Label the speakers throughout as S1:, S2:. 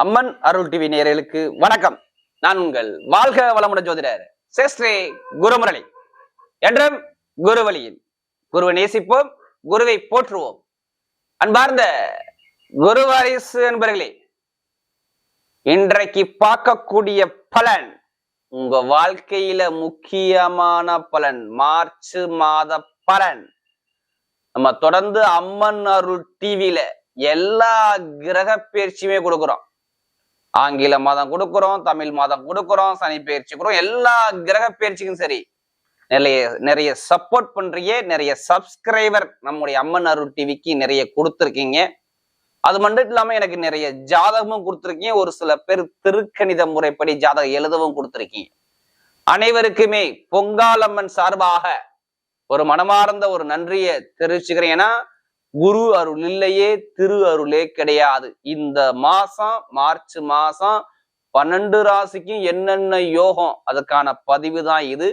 S1: அம்மன் அருள் TV நேயர்களுக்கு வணக்கம். நான் உங்கள் வாழ்க வளமுடன் ஜோதிடர் சேஸ்ரே குருமுரளி. என்றும் குருவழியில் குருவை நேசிப்போம் குருவை போற்றுவோம். அன்பார்ந்த குருவாரிசு என்பர்களே இன்றைக்கு பார்க்கக்கூடிய பலன் உங்க வாழ்க்கையில முக்கியமான பலன் மார்ச் மாத பலன். நம்ம தொடர்ந்து அம்மன் அருள் டிவியில எல்லா கிரக பயிற்சியுமே கொடுக்குறோம். ஆங்கில மாதம் கொடுக்குறோம் தமிழ் மாதம் கொடுக்குறோம் சனி பயிற்சி கொடுக்குறோம். எல்லா கிரக பயிற்சிக்கும் சரி. நிறைய நிறைய சப்போர்ட் பண்றீங்க நிறைய சப்ஸ்கிரைபர் நம்முடைய அம்மன் அருள் டிவிக்கு நிறைய கொடுத்துருக்கீங்க. அது மட்டும் இல்லாம எனக்கு நிறைய ஜாதகமும் கொடுத்துருக்கீங்க. ஒரு சில பேர் திருக்கணித முறைப்படி ஜாதகம் எழுதவும் கொடுத்துருக்கீங்க. அனைவருக்குமே பொங்காலம்மன் சார்பாக ஒரு மனமார்ந்த ஒரு நன்றியை தெரிவிச்சுக்கிறேன். ஏன்னா குரு அருள் இல்லையே திரு அருளே கிடையாது. இந்த மாசம் மார்ச் மாசம் பன்னெண்டு ராசிக்கும் என்னென்ன யோகம் அதுக்கான பதிவு தான் இது.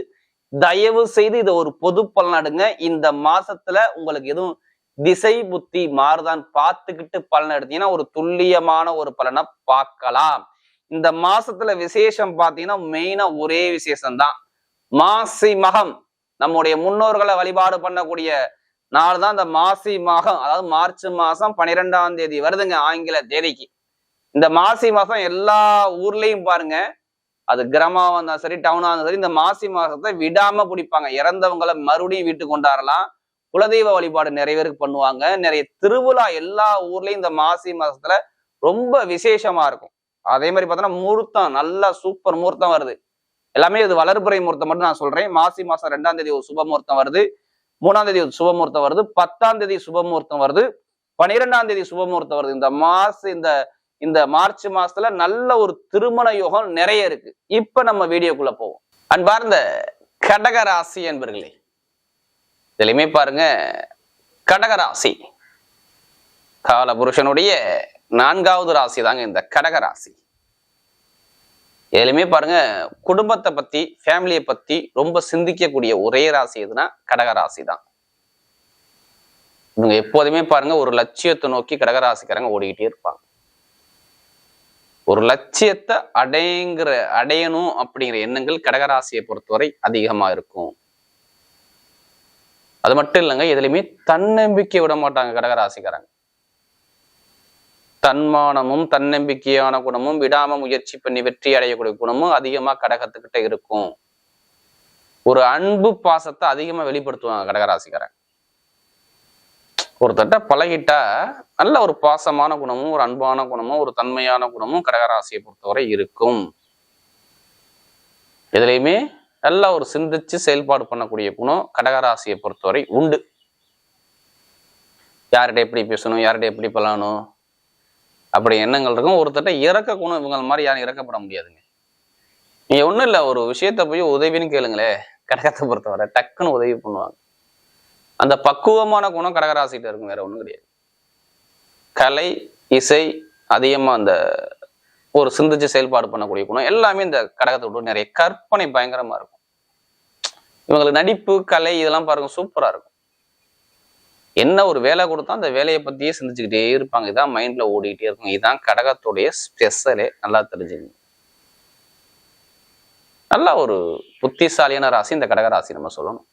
S1: தயவு செய்து இதை ஒரு பொது பலனடுங்க இந்த மாசத்துல உங்களுக்கு எதுவும் திசை புத்தி மாறுதான் பார்த்துக்கிட்டு பலன் எடுத்தீங்கன்னா ஒரு துல்லியமான ஒரு பலனை பார்க்கலாம். இந்த மாசத்துல விசேஷம் பார்த்தீங்கன்னா மெயினா ஒரே விசேஷம் தான் மாசி மகம் நம்முடைய முன்னோர்களை வழிபாடு பண்ணக்கூடிய நாலு தான் இந்த மாசி மாதம் அதாவது மார்ச் மாசம் பன்னிரெண்டாம் தேதி வருதுங்க ஆங்கில தேதிக்கு. இந்த மாசி மாசம் எல்லா ஊர்லயும் பாருங்க அது கிராமமா இருந்தாலும் சரி டவுனா இருந்தாலும் சரி இந்த மாசி மாசத்தை விடாம பிடிப்பாங்க. இறந்தவங்களை மறுபடியும் வீட்டுக்கு கொண்டாடலாம் குலதெய்வ வழிபாடு நிறைய பேருக்கு பண்ணுவாங்க. நிறைய திருவிழா எல்லா ஊர்லயும் இந்த மாசி மாசத்துல ரொம்ப விசேஷமா இருக்கும். அதே மாதிரி பார்த்தோன்னா முகூர்த்தம் நல்லா சூப்பர் முகூர்த்தம் வருது. எல்லாமே இது வளர்ப்புறை முகூர்த்தம் மட்டும் நான் சொல்றேன். மாசி மாசம் ரெண்டாம் தேதி ஒரு சுப முகூர்த்தம் வருது. மூணாம் தேதி சுபமுகூர்த்தம் வருது பத்தாம் தேதி சுபமுகூர்த்தம் வருது பனிரெண்டாம் தேதி சுபமுகூர்த்தம் வருது. இந்த மாச இந்த இந்த மார்ச் மாசத்துல நல்ல ஒரு திருமண யோகம் நிறைய இருக்கு. இப்ப நம்ம வீடியோக்குள்ள போவோம். அன்பார்ந்த கடகராசி என்பர்களே இதுலையுமே பாருங்க கடகராசி. கால புருஷனுடைய நான்காவது ராசி தாங்க இந்த கடகராசி. எதுலையுமே பாருங்க. குடும்பத்தை பத்தி ஃபேமிலியை பத்தி ரொம்ப சிந்திக்கக்கூடிய ஒரே ராசி எதுனா கடகராசி தான் இவங்க எப்போதுமே பாருங்க ஒரு லட்சியத்தை நோக்கி கடகராசிக்காரங்க ஓடிக்கிட்டே இருப்பாங்க. ஒரு லட்சியத்தை அடைங்கிற அடையணும் அப்படிங்கிற எண்ணங்கள் கடகராசியை பொறுத்தவரை அதிகமா இருக்கும். அது மட்டும் இல்லைங்க எதுலையுமே தன்னம்பிக்கை விட மாட்டாங்க கடகராசிக்காரங்க தன்மானமும் தன்னம்பிக்கையான குணமும் விடாம முயற்சி பண்ணி வெற்றி அடையக்கூடிய குணமும் அதிகமா கடகத்துக்கிட்ட இருக்கும். ஒரு அன்பு பாசத்தை அதிகமா வெளிப்படுத்துவாங்க கடகராசிக்காரன் ஒருத்தட்ட பழகிட்டா நல்ல ஒரு பாசமான குணமும் ஒரு அன்பான குணமும் ஒரு தன்மையான குணமும் கடகராசியை பொறுத்தவரை இருக்கும். எதுலையுமே நல்ல ஒரு சிந்திச்சு செயல்பாடு பண்ணக்கூடிய குணம் கடகராசியை பொறுத்தவரை உண்டு. யார்கிட்ட எப்படி பேசணும் யார்கிட்ட எப்படி பழகணும் அப்படி எண்ணங்கள் இருக்கும். ஒருத்தட்ட இறக்க குணம் இவங்க மாதிரி யாரும் இறக்கப்பட முடியாதுங்க. நீங்கள் ஒண்ணும் இல்ல ஒரு விஷயத்த போய் உதவின்னு கேளுங்களே. கடகத்தை பொறுத்தவரை டக்குன்னு உதவி பண்ணுவாங்க. அந்த பக்குவமான குணம் கடகராசிட்ட இருக்கும் வேற ஒண்ணும் கிடையாது. கலை இசை அதிகமா அந்த ஒரு சிந்திச்சு செயல்பாடு பண்ணக்கூடிய குணம் எல்லாமே இந்த கடகத்தை விட்டு நிறைய கற்பனை பயங்கரமா இருக்கும். இவங்களுக்கு நடிப்பு கலை இதெல்லாம் பாருங்க சூப்பரா இருக்கும். என்ன ஒரு வேலை கொடுத்தா அந்த வேலையை பற்றியே சிந்திச்சுக்கிட்டே இருப்பாங்க. இதான் மைண்ட்ல ஓடிக்கிட்டே இருக்கும். இதான் கடகத்துடைய ஸ்பெஷலே நல்லா தெரிஞ்சுக்கணும். நல்ல ஒரு புத்திசாலியான ராசி இந்த கடக ராசி நம்ம சொல்லணும்.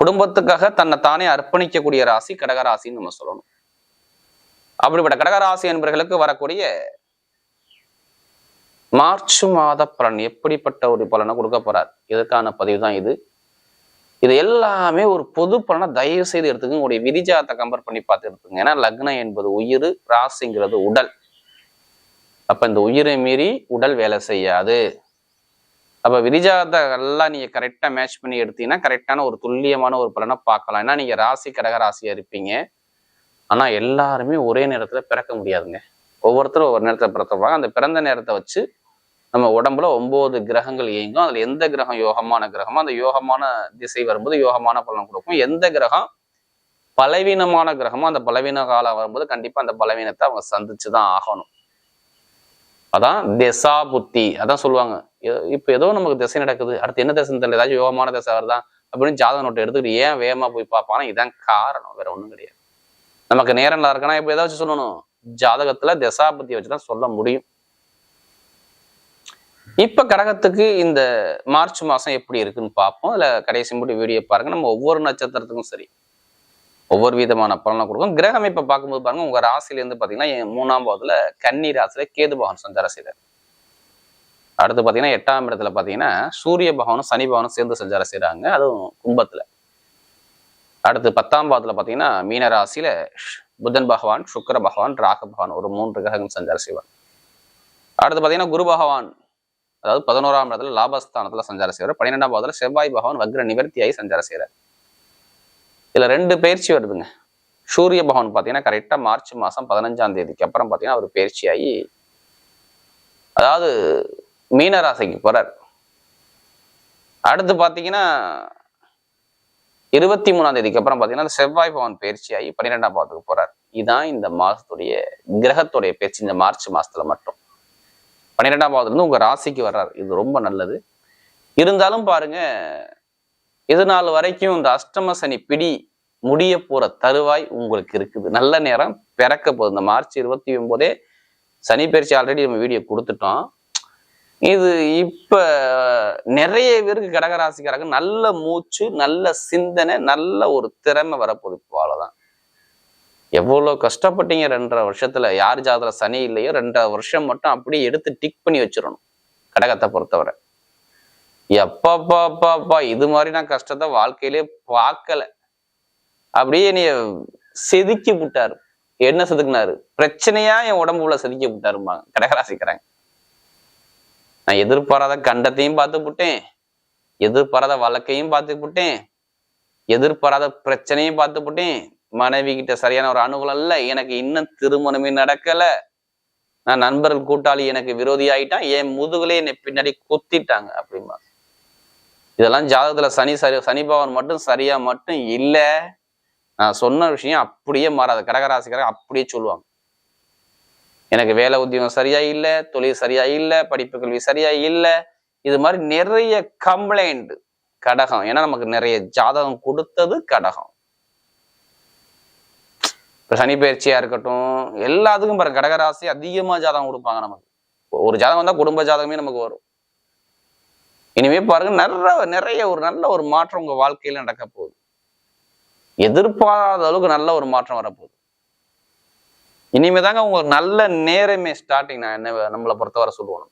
S1: குடும்பத்துக்காக தன்னை தானே அர்ப்பணிக்கக்கூடிய ராசி கடக ராசின்னு நம்ம சொல்லணும். அப்படிப்பட்ட கடகராசி என்பவர்களுக்கு வரக்கூடிய மார்ச் மாத பலன் எப்படிப்பட்ட ஒரு பலனை கொடுக்க போறார்? இதற்கான பதிவு தான் இது? இது எல்லாமே ஒரு பொது பலனை தயவு செய்து எடுத்துக்கங்க. உங்களுடைய விதிஜாத்தை கம்பேர் பண்ணி பார்த்து எடுத்துங்க ஏன்னா லக்னம் என்பது உயிர் ராசிங்கிறது உடல். அப்ப இந்த உயிரை மீறி உடல் வேலை செய்யாது. அப்ப விதிஜாத்தை எல்லாம் நீங்க கரெக்டா மேட்ச் பண்ணி எடுத்தீங்கன்னா கரெக்டான ஒரு துல்லியமான ஒரு பலனை பார்க்கலாம். ஏன்னா நீங்க ராசி கடக ராசியா இருப்பீங்க. ஆனா எல்லாருமே ஒரே நேரத்துல பிறக்க முடியாதுங்க. ஒவ்வொருத்தரும் ஒவ்வொரு நேரத்துல பிறத்துவாங்க. அந்த பிறந்த நேரத்தை வச்சு நம்ம உடம்புல ஒன்பது கிரகங்கள் இயங்கும். அதுல எந்த கிரகம் யோகமான கிரகமோ அந்த யோகமான திசை வரும்போது யோகமான பலன் கொடுக்கும். எந்த கிரகம் பலவீனமான கிரகமோ அந்த பலவீன காலம் வரும்போது கண்டிப்பா அந்த பலவீனத்தை அவங்க சந்திச்சு தான் ஆகணும். அதான் திசா புத்தி. அதான் சொல்லுவாங்க. இப்போ ஏதோ நமக்கு திசை நடக்குது. அடுத்து என்ன திசை தெரியல. ஏதாச்சும் யோகமான திசை வருதா? அப்படின்னு ஜாதக நோட்டை எடுத்துக்கிட்டு ஏன் வேகமா போய் பார்ப்பானா இதான் காரணம். வேற ஒன்றும் கிடையாது. நமக்கு நேரம் நல்லா இருக்குன்னா இப்போ ஏதாச்சும் சொல்லணும். ஜாதகத்துல திசா புத்தி வச்சுதான் சொல்ல முடியும். இப்ப கடகத்துக்கு இந்த மார்ச் மாசம் எப்படி இருக்குன்னு பார்ப்போம். இல்லை கடைசி மட்டும் வீடியோ பாருங்க. நம்ம ஒவ்வொரு நட்சத்திரத்துக்கும் சரி ஒவ்வொரு விதமான பலனை கொடுக்கும். கிரக அமைப்பை பார்க்கும்போது பாருங்க உங்க ராசிலேருந்து இருந்து பாத்தீங்கன்னா என் மூணாம் பாவத்தில் கன்னி ராசியில் கேது பகவான் சஞ்சாரம் செய்தார். அடுத்து பாத்தீங்கன்னா எட்டாம் இடத்துல பாத்தீங்கன்னா சூரிய பகவானும் சனி பகவானும் சேர்ந்து சஞ்சாரம் செய்கிறாங்க அதுவும் கும்பத்துல. அடுத்து பத்தாம் பாவத்தில் பாத்தீங்கன்னா மீன ராசியில புதன் பகவான் சுக்கிர பகவான் ராக பகவான் ஒரு மூன்று கிரகங்கள் சஞ்சாரம் செய்வார் அடுத்து பாத்தீங்கன்னா குரு பகவான் அதாவது பதினோராம் இடத்துல லாபஸ்தானத்துல சஞ்சாரம் செய்வார். பன்னிரெண்டாம் பாதத்தில் செவ்வாய் பகவான் வக்ர நிவர்த்தியாகி சஞ்சாரம் செய்கிறார் இதுல ரெண்டு பயிற்சி வருதுங்க. சூரிய பகவான் பாத்தீங்கன்னா கரெக்டா மார்ச் மாசம் பதினஞ்சாம் தேதிக்கு அப்புறம் பாத்தீங்கன்னா அவர் பயிற்சியாகி அதாவது மீனராசைக்கு போகிறார் போறார். அடுத்து பாத்தீங்கன்னா இருபத்தி மூணாம் தேதிக்கு அப்புறம் பாத்தீங்கன்னா அந்த செவ்வாய் பவன் பயிற்சியாகி பன்னிரெண்டாம் பாவத்துக்கு போகிறார் இதுதான் இந்த மாசத்துடைய கிரகத்துடைய பயிற்சி. இந்த மார்ச் மாசத்துல மட்டும். பன்னிரெண்டாம் பாவத்துலேருந்து இருந்து ராசிக்கு வர்றாரு. இது ரொம்ப நல்லது. இருந்தாலும் பாருங்க இது நாள் வரைக்கும் இந்த அஷ்டம சனி பிடி முடிய போற தருவாய் உங்களுக்கு இருக்குது. நல்ல நேரம் பிறக்க போகுது. இந்த மார்ச் இருபத்தி ஒன்பதே சனி பயிற்சி ஆல்ரெடி நம்ம வீடியோ கொடுத்துட்டோம். இது இப்ப நிறைய பேருக்கு கடகராசிக்காரங்க நல்ல மூச்சு நல்ல சிந்தனை நல்ல ஒரு திறமை வரப்போகுது. இப்போ அவ்வளோதான் எவ்வளவு கஷ்டப்பட்டீங்க? ரெண்டரை வருஷத்துல. யார் ஜாதகம் சனி இல்லையோ ரெண்டரை வருஷம் மட்டும் அப்படியே எடுத்து டிக் பண்ணி வச்சிடணும். கடகத்தை பொறுத்தவரை. எப்பாப்பாப்பாப்பா இது மாதிரி நான் கஷ்டத்தை வாழ்க்கையிலே பார்க்கல. அப்படியே என்னைய செதுக்கி விட்டாரு. என்ன செதுக்குனாரு? பிரச்சனையா என் உடம்புல செதுக்கி விட்டாருமாங்க கடகராசிக்கிறாங்க நான் எதிர்பாராத கண்டத்தையும் பார்த்து விட்டேன் எதிர்பாராத வழக்கையும் பார்த்து விட்டேன் எதிர்பாராத பிரச்சனையும் பார்த்து விட்டேன் மனைவி கிட்ட சரியான ஒரு அனுகூலம் இல்ல எனக்கு இன்னும் திருமணமே நடக்கல. நான் நண்பர்கள் கூட்டாளி எனக்கு விரோதி ஆயிட்டான் என் முதுகுலே என்னை பின்னாடி குத்திட்டாங்க அப்படிமா இதெல்லாம் ஜாதகத்துல சனி சரி சனி பவன் மட்டும் சரியா மட்டும் இல்ல. நான் சொன்ன விஷயம் அப்படியே மாறாது. கடகராசிக்காரங்க அப்படியே சொல்லுவாங்க. எனக்கு வேலை உத்தியோகம் சரியா இல்ல தொழில் சரியா இல்ல படிப்பு கல்வி சரியா இல்ல. இது மாதிரி நிறைய கம்ப்ளைண்ட் கடகம். ஏன்னா நமக்கு நிறைய ஜாதகம் கொடுத்தது கடகம். இப்போ சனி பயிற்சியா இருக்கட்டும் எல்லாத்துக்கும் பாருங்க கடகராசி அதிகமா ஜாதகம் கொடுப்பாங்க நமக்கு. ஒரு ஜாதகம் வந்தா குடும்ப ஜாதகமே நமக்கு வரும். இனிமே பாருங்க நிறைய நிறைய ஒரு நல்ல ஒரு மாற்றம் உங்க வாழ்க்கையில நடக்க போகுது. எதிர்பாராத அளவுக்கு நல்ல ஒரு மாற்றம் வரப்போகுது. இனிமே தாங்க உங்களுக்கு நல்ல நேரமே ஸ்டார்டிங் நான் என்ன நம்மளை பொறுத்தவரை சொல்லுவோம்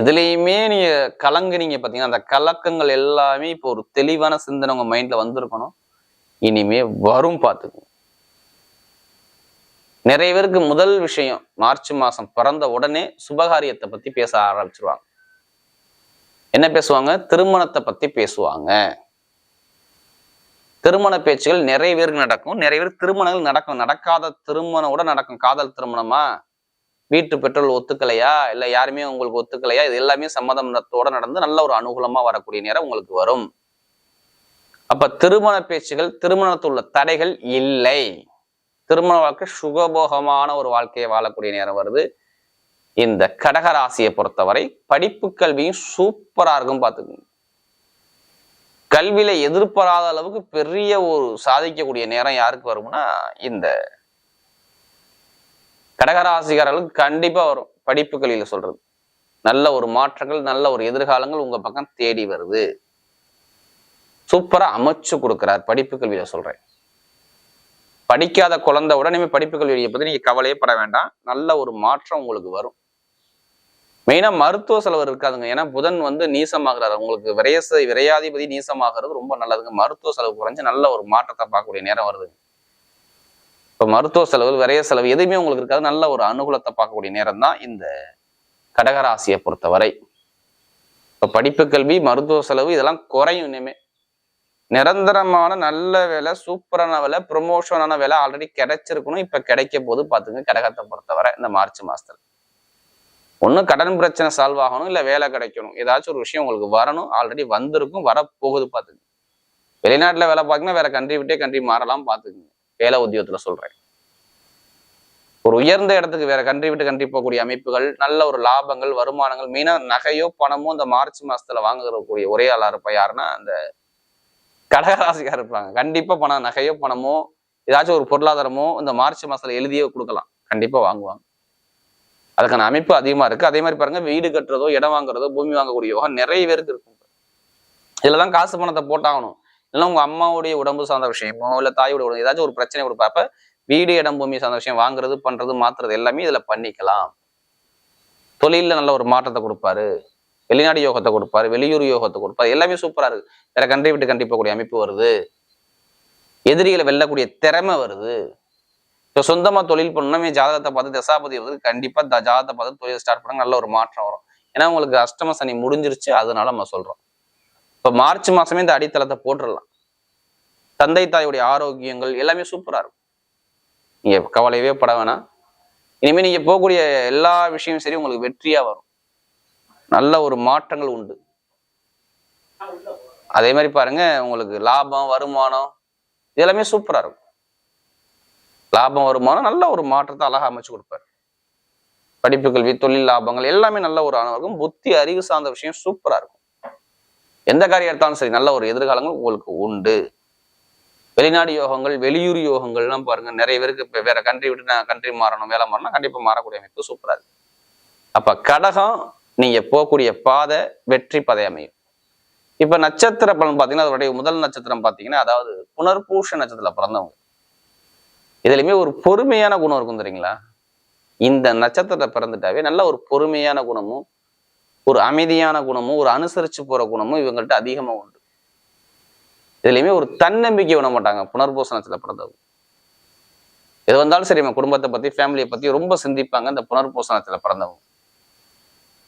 S1: எதுலையுமே நீங்க கலங்குனீங்க பாத்தீங்கன்னா அந்த கலக்கங்கள் எல்லாமே இப்போ ஒரு தெளிவான சிந்தனை உங்க மைண்ட்ல வந்திருக்கணும். இனிமே வரும் பார்த்துக்கோங்க நிறைய பேருக்கு முதல் விஷயம் மார்ச் மாசம் பிறந்த உடனே சுபகாரியத்தை பத்தி பேச ஆரம்பிச்சிருவாங்க. என்ன பேசுவாங்க? திருமணத்தை பத்தி பேசுவாங்க. திருமண பேச்சுகள் நிறைய பேருக்கு நடக்கும். நிறைய பேர் திருமணங்கள் நடக்கும். நடக்காத திருமணம் கூட நடக்கும். காதல் திருமணமா? வீட்டு பெற்றோர் ஒத்துக்கலையா? இல்லை யாருமே உங்களுக்கு ஒத்துக்கலையா? இது எல்லாமே சம்மதத்தோட நடந்து நல்ல ஒரு அனுகூலமா வரக்கூடிய நேரம் உங்களுக்கு வரும். அப்ப திருமண பேச்சுகள் திருமணத்தில் உள்ள தடைகள் இல்லை. திருமண வாழ்க்கை சுகபோகமான ஒரு வாழ்க்கையை வாழக்கூடிய நேரம் வருது. இந்த கடகராசியை பொறுத்தவரை படிப்பு கல்வியும் சூப்பரா இருக்கும் பார்த்துக்கோங்க. கல்வியில எதிர்பாராத அளவுக்கு பெரிய ஒரு சாதிக்கக்கூடிய நேரம் யாருக்கு வரும்னா இந்த கடகராசிக்காரர்களுக்கு கண்டிப்பா வரும். படிப்பு கல்வியில சொல்றது. நல்ல ஒரு மாற்றங்கள் நல்ல ஒரு எதிர்காலங்கள் உங்க பக்கம் தேடி வருது. சூப்பரா அமைச்சு கொடுக்கிறார் படிப்பு கல்வியில் சொல்றேன். படிக்காத குழந்தை உடனே படிப்பு கல்வியை பற்றி நீங்கள் கவலையே பட வேண்டாம். நல்ல ஒரு மாற்றம் உங்களுக்கு வரும். மெயினா மருத்துவ செலவு இருக்காதுங்க. ஏன்னா புதன் வந்து நீசமாகிறார். உங்களுக்கு விரையச விரையாதிபதி நீசமாகிறது ரொம்ப நல்லதுங்க. மருத்துவ செலவு குறைஞ்சு நல்ல ஒரு மாற்றத்தை பார்க்கக்கூடிய நேரம் வருதுங்க இப்ப மருத்துவ செலவு விரைய செலவு எதுவுமே உங்களுக்கு இருக்காது. நல்ல ஒரு அனுகூலத்தை பார்க்கக்கூடிய நேரம் தான் இந்த கடகராசியை பொறுத்தவரை. இப்ப படிப்பு கல்வி மருத்துவ செலவு இதெல்லாம் குறையும் இனிமே. நிரந்தரமான நல்ல வேலை சூப்பரான வேலை ப்ரொமோஷனான வேலை ஆல்ரெடி கிடைச்சிருக்கணும். இப்ப கிடைக்க போது பார்த்துங்க கடகத்தை பொறுத்தவரை இந்த மார்ச் மாசத்துல. ஒண்ணு கடன் பிரச்சனை சால்வ் ஆகணும் இல்ல வேலை கிடைக்கணும். ஏதாச்சும் ஒரு விஷயம் உங்களுக்கு வரணும் ஆல்ரெடி வந்திருக்கும் வரப்போகுது பார்த்துங்க வெளிநாட்டுல வேலை பார்த்தீங்கன்னா வேற கண்ட்ரி விட்டே கண்ட்ரி மாறலாம் பாத்துக்குங்க. வேலை உத்தியோகத்துல சொல்றேன். ஒரு உயர்ந்த இடத்துக்கு வேற கண்ட்ரி விட்டு கண்ட்ரி போகக்கூடிய அமைப்புகள் நல்ல ஒரு லாபங்கள் வருமானங்கள் மெயினாக நகையோ பணமோ இந்த மார்ச் மாசத்துல வாங்கக்கூடிய ஒரே ஆளா இருப்பா யாருன்னா அந்த கடகராசிக்காக இருப்பாங்க. கண்டிப்பா பணம் நகையோ பணமோ ஏதாச்சும் ஒரு பொருளாதாரமோ இந்த மார்ச் மாசத்துல எழுதியே கொடுக்கலாம். கண்டிப்பா வாங்குவாங்க. அதுக்கான அமைப்பு அதிகமா இருக்கு. அதே மாதிரி பாருங்க வீடு கட்டுறதோ இடம் வாங்குறதோ பூமி வாங்கக்கூடிய யோகம் நிறைய பேருக்கு இருக்கும். இதுலதான் காசு பணத்தை போட்டாகணும். இல்லைன்னா உங்க அம்மாவுடைய உடம்பு சார்ந்த விஷயமோ இல்ல தாயோட உடம்பு ஏதாச்சும் ஒரு பிரச்சனை கொடுப்பாப்ப வீடு இடம் பூமி சார்ந்த விஷயம் வாங்குறது பண்றது மாத்துறது எல்லாமே இதுல பண்ணிக்கலாம். தொழிலில் நல்ல ஒரு மாற்றத்தை கொடுப்பாரு. வெளிநாடு யோகத்தை கொடுப்பாரு வெளியூர் யோகத்தை கொடுப்பாரு எல்லாமே சூப்பரா இருக்கு. வேற கண்ட்ரி விட்டு கண்டி போகக்கூடிய அமைப்பு வருது. எதிரிகளை வெல்லக்கூடிய திறமை வருது. இப்போ சொந்தமா தொழில் பண்ணணுமே ஜாதகத்தை பார்த்து தசாபதி வருது கண்டிப்பா த- ஜாதகத்தை பார்த்து தொழில் ஸ்டார்ட் பண்ண நல்ல ஒரு மாற்றம் வரும். ஏன்னா உங்களுக்கு அஷ்டம சனி முடிஞ்சிருச்சு அதனால நம்ம சொல்றோம். இப்ப மார்ச் மாசமே இந்த அடித்தளத்தை போட்டுடலாம். தந்தை தாயுடைய ஆரோக்கியங்கள் எல்லாமே சூப்பரா இருக்கும். நீங்கள் கவலையவே பட வேணாம். இனிமேல் நீங்க போகக்கூடிய எல்லா விஷயமும் சரி உங்களுக்கு வெற்றியா வரும். நல்ல ஒரு மாற்றங்கள் உண்டு. அதே மாதிரி பாருங்க உங்களுக்கு லாபம் வருமானம் இது எல்லாமே சூப்பரா இருக்கும். லாபம் வருமானம் நல்ல ஒரு மாற்றத்தை அழகா அமைச்சு கொடுப்பாரு. படிப்பு கல்வி தொழில் லாபங்கள் எல்லாமே நல்ல ஒரு ஆணவம் புத்தி அறிவு சார்ந்த விஷயம் சூப்பரா இருக்கும். எந்த காரியம் எடுத்தாலும் சரி நல்ல ஒரு எதிர்காலங்கள் உங்களுக்கு உண்டு. வெளிநாடு யோகங்கள் வெளியூர் யோகங்கள்லாம் பாருங்க நிறைய பேருக்கு இப்போ வேற கண்ட்ரி விட்டு நான் கண்ட்ரி மாறணும் வேலை மாறணும் கண்டிப்பா மாறக்கூடிய அமைப்பு சூப்பரா இருக்கு. அப்ப கடகம் நீங்க போகக்கூடிய பாதை வெற்றி பதை அமையும். இப்ப நட்சத்திர பலன் பாத்தீங்கன்னா அதோடைய முதல் நட்சத்திரம் பாத்தீங்கன்னா அதாவது புனர்பூஷ நட்சத்திரத்துல பிறந்தவங்க. இதுலயுமே ஒரு பொறுமையான குணம் இருக்கும் தெரியுங்களா? இந்த நட்சத்திரத்தை பிறந்துட்டாவே நல்ல ஒரு பொறுமையான குணமும் ஒரு அமைதியான குணமும் ஒரு அனுசரிச்சு போற குணமும் இவங்கள்ட்ட அதிகமா உண்டு. இதுலயுமே ஒரு தன்னம்பிக்கை விட மாட்டாங்க புனர்பூச நட்சத்திரத்துல பிறந்தவங்க. எது வந்தாலும் சரி நம்ம குடும்பத்தை பத்தி ஃபேமிலியை பத்தி ரொம்ப சிந்திப்பாங்க இந்த புனர்பூச பிறந்தவங்க.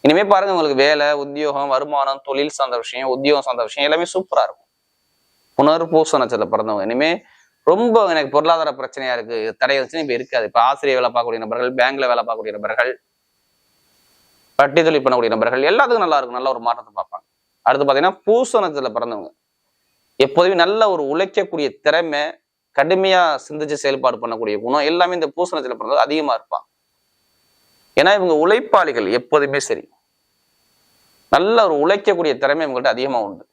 S1: இனிமே பாருங்க உங்களுக்கு வேலை உத்தியோகம் வருமானம் தொழில் சார்ந்த விஷயம் உத்தியோகம் சார்ந்த விஷயம் எல்லாமே சூப்பரா இருக்கும். புனர்பூச நட்சத்திரத்துல பிறந்தவங்க. இனிமே ரொம்ப எனக்கு பொருளாதார பிரச்சனையா இருக்கு தடை வச்சுன்னு இப்ப இருக்காது. இப்ப ஆசிரியர் வேலை பார்க்கக்கூடிய நபர்கள் பேங்க்ல வேலை பார்க்கக்கூடிய நபர்கள் பட்டி தொழில் பண்ணக்கூடிய நபர்கள் எல்லாத்துக்கும் நல்லா இருக்கும் நல்ல ஒரு மாற்றத்தை பார்ப்பாங்க. அடுத்து பாத்தீங்கன்னா பூச நட்சத்திரத்தில் பிறந்தவங்க. எப்போதுமே நல்ல ஒரு உழைக்கக்கூடிய திறமை கடுமையா சிந்திச்சு செயல்பாடு பண்ணக்கூடிய குணம் எல்லாமே இந்த பூச பிறந்தது பிறந்தவங்க அதிகமா இருப்பாங்க. ஏன்னா இவங்க உழைப்பாளிகள் எப்போதுமே சரி. நல்ல ஒரு உழைக்கக்கூடிய திறமை இவங்கள்ட்ட அதிகமா உண்டு.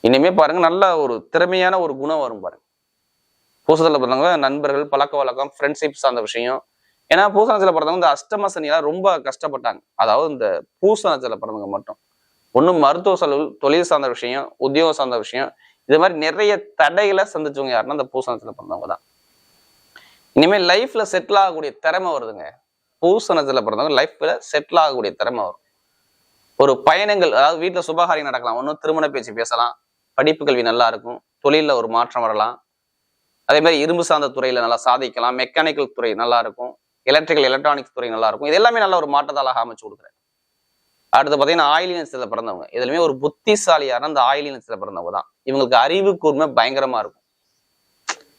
S1: இனிமே பாருங்க நல்ல ஒரு திறமையான ஒரு குணம் வரும் பாருங்க. பூசத்தில் பிறந்தவங்க நண்பர்கள் பழக்க வழக்கம் ஃப்ரெண்ட்ஷிப் சார்ந்த விஷயம். ஏன்னா பூசணத்தில் பிறந்தவங்க இந்த அஷ்டம சனியெல்லாம் ரொம்ப கஷ்டப்பட்டாங்க. அதாவது இந்த பூசணத்தில் பிறந்தவங்க மட்டும். ஒண்ணு மருத்துவ செலவு தொழில் சார்ந்த விஷயம் உத்தியோகம் சார்ந்த விஷயம். இது மாதிரி நிறைய தடைகளை சந்திச்சவங்க யாருன்னா இந்த பூசணத்தில் பிறந்தவங்க தான். இனிமேல் லைஃப்ல செட்டில் ஆகக்கூடிய திறமை வருதுங்க. பூசணத்தில் பிறந்தவங்க லைஃப்பில் செட்டில் ஆகக்கூடிய திறமை வரும். ஒரு பயணங்கள் அதாவது வீட்டில் சுபகாரியம் நடக்கலாம். ஒன்றும் திருமண பேச்சு பேசலாம். படிப்பு கல்வி நல்லா இருக்கும். தொழிலில் ஒரு மாற்றம் வரலாம். அதே மாதிரி இரும்பு சார்ந்த துறையில் நல்லா சாதிக்கலாம். மெக்கானிக்கல் துறை நல்லா இருக்கும். எலக்ட்ரிக்கல் எலக்ட்ரானிக்ஸ் துறை நல்லா இருக்கும். இது எல்லாமே நல்ல ஒரு மாற்றத்தாளாக அமைச்சு கொடுக்குறேன் அடுத்து பார்த்தீங்கன்னா ஆயிலினத்தில் பிறந்தவங்க. இதுலையுமே ஒரு புத்திசாலியான அந்த ஆயிலினத்தில் பிறந்தவங்க தான். இவங்களுக்கு அறிவு கூர்மை பயங்கரமா இருக்கும்.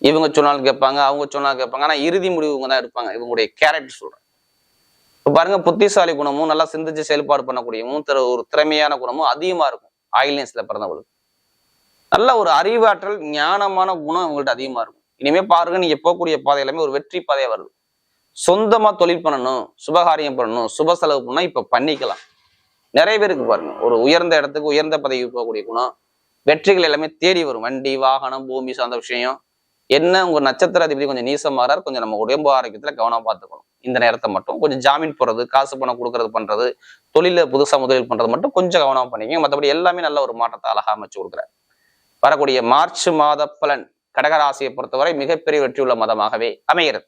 S1: இவங்க சொன்னாலும் கேட்பாங்க அவங்க சொன்னாலும் கேட்பாங்க. ஆனால் இறுதி முடிவு இவங்க தான் இருப்பாங்க இவங்களுடைய கேரக்டர் சொல்றேன். பாருங்க புத்திசாலி குணமும் நல்லா சிந்திச்சு செயல்பாடு பண்ணக்கூடியவும் திற- ஒரு திறமையான குணமும் அதிகமா இருக்கும். ஆயிலியன்ஸ்ல பிறந்தவங்களுக்கு. நல்ல ஒரு அறிவாற்றல் ஞானமான குணம் இவங்கள்ட்ட அதிகமா இருக்கும். இனிமே பாருங்க நீங்க போகக்கூடிய பாதை எல்லாமே ஒரு வெற்றி பாதையா வருது. சொந்தமா தொழில் பண்ணணும் சுபகாரியம் பண்ணணும் சுப செலவு பண்ணா இப்ப பண்ணிக்கலாம். நிறைய பேருக்கு பாருங்க ஒரு உயர்ந்த இடத்துக்கு உயர்ந்த பதவி போகக்கூடிய குணம் வெற்றிகள் எல்லாமே தேடி வரும். வண்டி வாகனம் பூமி சார்ந்த விஷயம். என்ன உங்க நட்சத்திர அதிபதி கொஞ்சம் நீசமாறார் கொஞ்சம் நம்ம உடம்பு ஆரோக்கியத்துல கவனம் பார்த்துக்கணும். இந்த நேரத்தை மட்டும். கொஞ்சம் ஜாமீன் போடுறது காசு பணம் கொடுக்கறது பண்றது தொழில புதுசா முதலீடு பண்றது மட்டும் கொஞ்சம் கவனமா பண்ணிக்கங்க. மற்றபடி எல்லாமே நல்ல ஒரு மாற்றத்தை அழகா அமைச்சு கொடுக்குறாரு. வரக்கூடிய மார்ச் மாத பலன் கடகராசியை பொறுத்தவரை மிகப்பெரிய வெற்றியுள்ள மதமாகவே அமைகிறது.